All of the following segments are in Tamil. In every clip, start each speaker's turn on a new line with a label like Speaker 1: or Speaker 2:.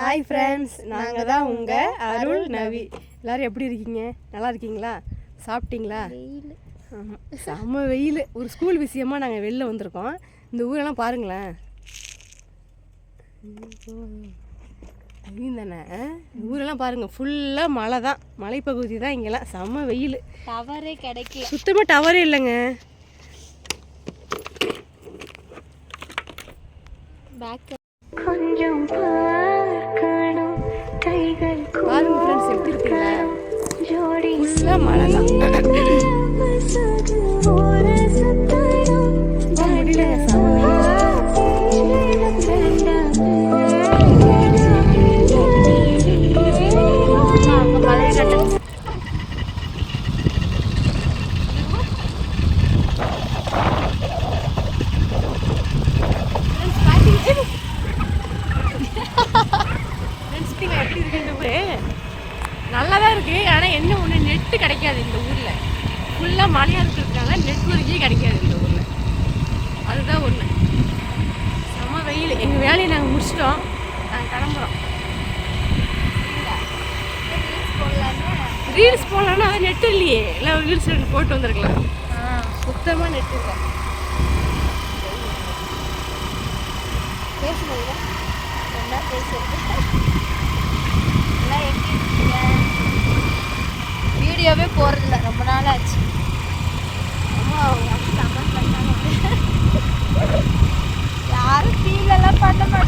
Speaker 1: ஹாய் ஃப்ரெண்ட்ஸ் நாங்கள் தான் உங்கள் அருள் நவி எல்லோரும் எப்படி இருக்கீங்க நல்லா இருக்கீங்களா சாப்பிட்டீங்களா ஆமாம் செம்ம வெயில் ஒரு ஸ்கூல் விஷயமாக நாங்கள் வெளில வந்திருக்கோம் இந்த ஊரெல்லாம் பாருங்களேன் தானே ஊரெல்லாம் பாருங்கள் ஃபுல்லாக மழை தான் மலைப்பகுதி தான் இங்கெல்லாம் செம்ம வெயில்
Speaker 2: டவரே கிடைக்கல
Speaker 1: சுத்தமாக டவரே இல்லைங்க பேக் ஃபுல்லாக மழை தான் நல்லா தான் என்ன ஒன்று நெட்டு கிடைக்காது இந்த ஊரில் ஃபுல்லாக மழையாக இருக்கிறதுனால நெட்ஒர்க்கே கிடைக்காது இந்த ஊரில் அதுதான் ஒன்று செம வெயில் எங்கள் வேலையை நாங்கள் முடிச்சிட்டோம் நாங்கள் கிளம்புறோம் ரீல்ஸ் போடலான்னா அது நெட் இல்லையே எல்லாம் ரீல்ஸ் ரெண்டு போட்டு வந்திருக்கலாம் சுத்தமாக நெட் இல்லை
Speaker 2: பேசுனீங்க என்ன பேசுறது என்ன எப்படி
Speaker 1: வீடியோவே போடுறதில்ல ரொம்ப நாள் ஆச்சு யாரும் ஃபீலெல்லாம் பண்ண மாட்டேன்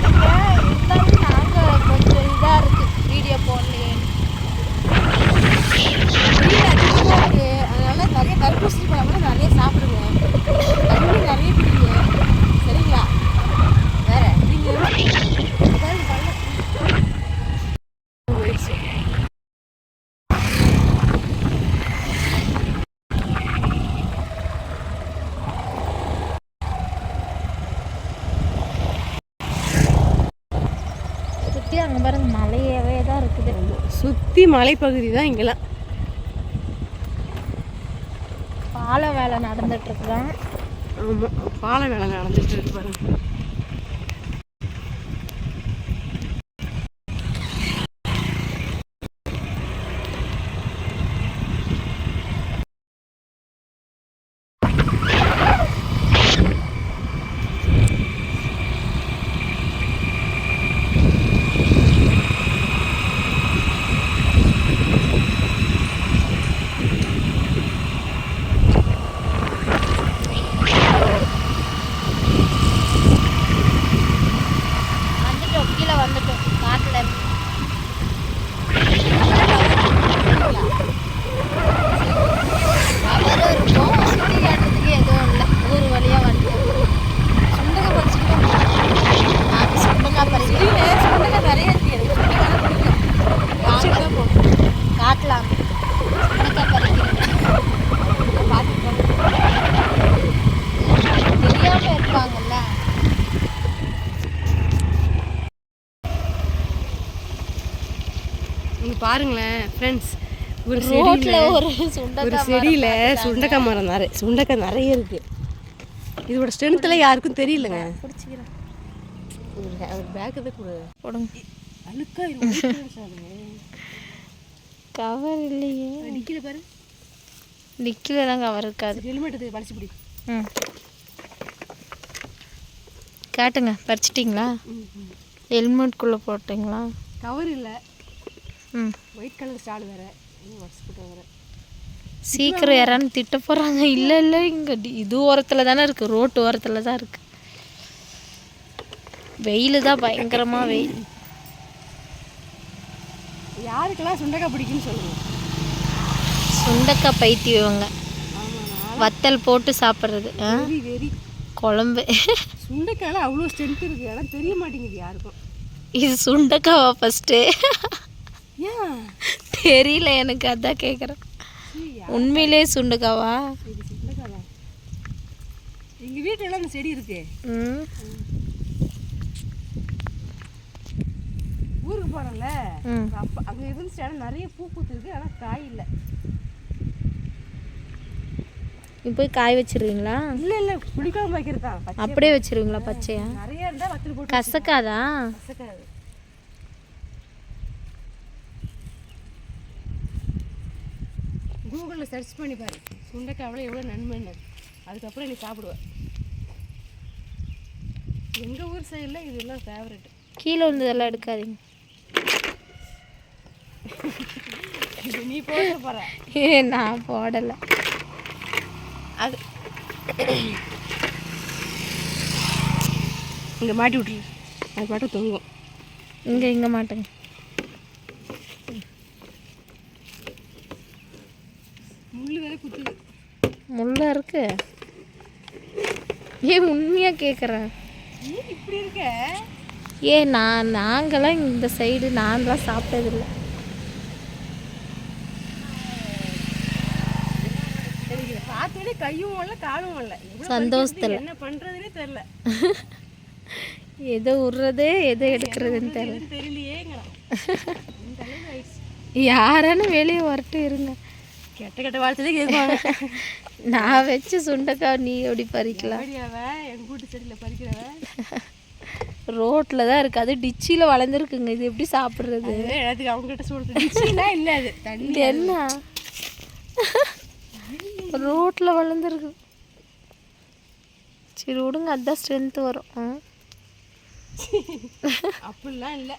Speaker 2: அங்கே பாருங்க மலையவே தான் இருக்குது
Speaker 1: சுற்றி மலைப்பகுதி தான் இங்கெல்லாம்
Speaker 2: பாலை வேலை நடந்துட்டு இருக்குதான்
Speaker 1: ஆமாம் பாலை வேலை நடந்துட்டு இருக்கு பாருங்க பாருங்களேன் ஃப்ரெண்ட்ஸ் ஒரு செடியில் ஒரு செடியில் சுண்டக்காய் மரம் நிறைய சுண்டக்காய் நிறைய இருக்குது இதோட ஸ்ட்ரென்த்தில் யாருக்கும் தெரியலங்க ஒரு பேக் தான் கூட போடுங்க
Speaker 2: கவர் இல்லையே நிக்கல பாரு நிக்கல தான் கவர் இருக்காது
Speaker 1: ஹெல்மெட் எடுத்து பறிச்சு பிடி ம்
Speaker 2: காட்டுங்க பறிச்சிட்டிங்களா ஹெல்மெட்குள்ளே போட்டிங்களா
Speaker 1: கவர் இல்லை ஒயிட் கலர் ஸ்டால் வேறு
Speaker 2: சீக்கிரம் யாரான்னு திட்ட போகிறாங்க இல்லை இல்லை இங்கே இது ஓரத்தில் தானே இருக்குது ரோட்டு ஓரத்தில் தான் இருக்குது வெயில் தான் பயங்கரமாக வெயில்
Speaker 1: யாருக்கெல்லாம் சுண்டக்காய் பிடிக்குன்னு சொல்லுங்க
Speaker 2: சுண்டக்காய் பைத்தியவங்க வத்தல் போட்டு சாப்பிட்றது குழம்பு
Speaker 1: சுண்டைக்காயில் அவ்வளோ ஸ்ட்ரென்த் இருக்குது ஆனால் தெரிய மாட்டேங்குது யாருக்கும்
Speaker 2: இது சுண்டக்காவா ஃபஸ்ட்டு தெரியல எனக்கு அதான் கேட்குறேன் உண்மையிலே சுண்டுக்காவா
Speaker 1: எங்கள் வீட்டில் அந்த செடி இருக்கு ஊருக்கு போகிறோம்ல அப்போ அங்கே இருந்துச்சு ஆனால் நிறைய பூ பூத்துருக்கு ஆனால் காய் இல்லை
Speaker 2: நீ போய் காய் வச்சிருவீங்களா
Speaker 1: இல்ல இல்ல புளிக்குழம்பு வைக்கிறதா
Speaker 2: அப்படியே வச்சிருவீங்களா பச்சையா
Speaker 1: நிறைய இருந்தா
Speaker 2: கசக்காதா கசக்காது
Speaker 1: கூகுளில் சர்ச் பண்ணி பாரு சுண்டைக்காவில் எவ்வளோ நன்மைன்னு அதுக்கப்புறம் நீ சாப்பிடுவேன் எங்கள் ஊர் சைடில் இதெல்லாம் ஃபேவரட்
Speaker 2: கீழே விழுந்ததெல்லாம் எடுக்காதீங்க
Speaker 1: நீ போட போகிற
Speaker 2: ஏ நான் போடலை அது
Speaker 1: இங்கே மாட்டி விட்ரு அது பாட்டு தொங்கும்
Speaker 2: இங்கே இங்கே மாட்டேங்க தான் இருக்கு ஏன் உண்மையாக கேட்குறேன் இப்படி இருக்க ஏ நான் நாங்களாம் இந்த சைடு நான்லாம் சாப்பிட்டதில்லை
Speaker 1: பார்த்தோன்னே கையும் இல்லை இல்லை
Speaker 2: சந்தோஷத்தில்
Speaker 1: என்ன பண்ணுறதுனே
Speaker 2: எதை விடுறது எதை எடுக்கிறதுன்னு
Speaker 1: தெரியல
Speaker 2: யாரானு வெளியே வரட்டும் இருங்க
Speaker 1: கெட்ட கெட்ட வாழ்த்துதான் கேட்பாங்க
Speaker 2: நான் வச்சு சுண்டக்காய் நீ எப்படி பறிக்கலாம் ரோட்ல ரோட்டில் தான் இருக்கு அது டிச்சியில் வளர்ந்துருக்குங்க இது எப்படி சாப்பிட்றது
Speaker 1: அவங்க கிட்ட சொல்கிறேன் இல்லை அது
Speaker 2: தண்ணி என்ன ரோட்டில் வளர்ந்துருக்கு சரி விடுங்க அதுதான் ஸ்ட்ரென்த்து வரும்
Speaker 1: அப்படிலாம் இல்லை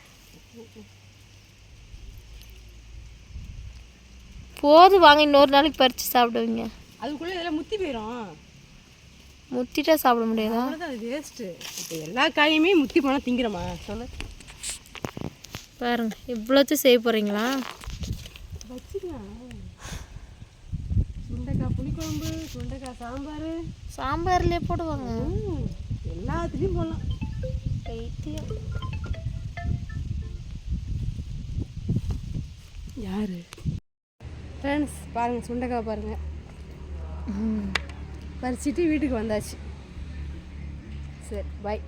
Speaker 2: போதும் வாங்க இன்னொரு நாளைக்கு பறித்து சாப்பிடுவீங்க
Speaker 1: அதுக்குள்ளே இதெல்லாம் முத்தி போயிடும்
Speaker 2: முத்திட்டா சாப்பிட முடியாதா
Speaker 1: அது வேஸ்ட்டு இப்போ எல்லா காயுமே முத்தி போனால் திங்கிறமா சொல்லு
Speaker 2: பாருங்க இவ்வளோத்தையும் செய்ய போகிறீங்களா
Speaker 1: வச்சுக்கலாம் சுண்டைக்காய் புளிக்குழம்பு சுண்டைக்காய் சாம்பார்
Speaker 2: சாம்பார்லேயே போடுவாங்க
Speaker 1: எல்லாத்துலேயும் போடலாம்
Speaker 2: பைத்தியம்
Speaker 1: யார் ஃப்ரெண்ட்ஸ் பாருங்கள் சுண்டைக்காய் பாருங்கள் பறிச்சுட்டு வீட்டுக்கு வந்தாச்சு சரி பாய்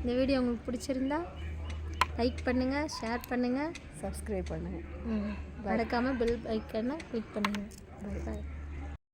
Speaker 2: இந்த வீடியோ உங்களுக்கு பிடிச்சிருந்தா லைக் பண்ணுங்கள் ஷேர் பண்ணுங்கள்
Speaker 1: சப்ஸ்கிரைப் பண்ணுங்கள்
Speaker 2: மறக்காமல் பில் ஐக்கனை கிளிக் பண்ணுங்கள்
Speaker 1: பாய்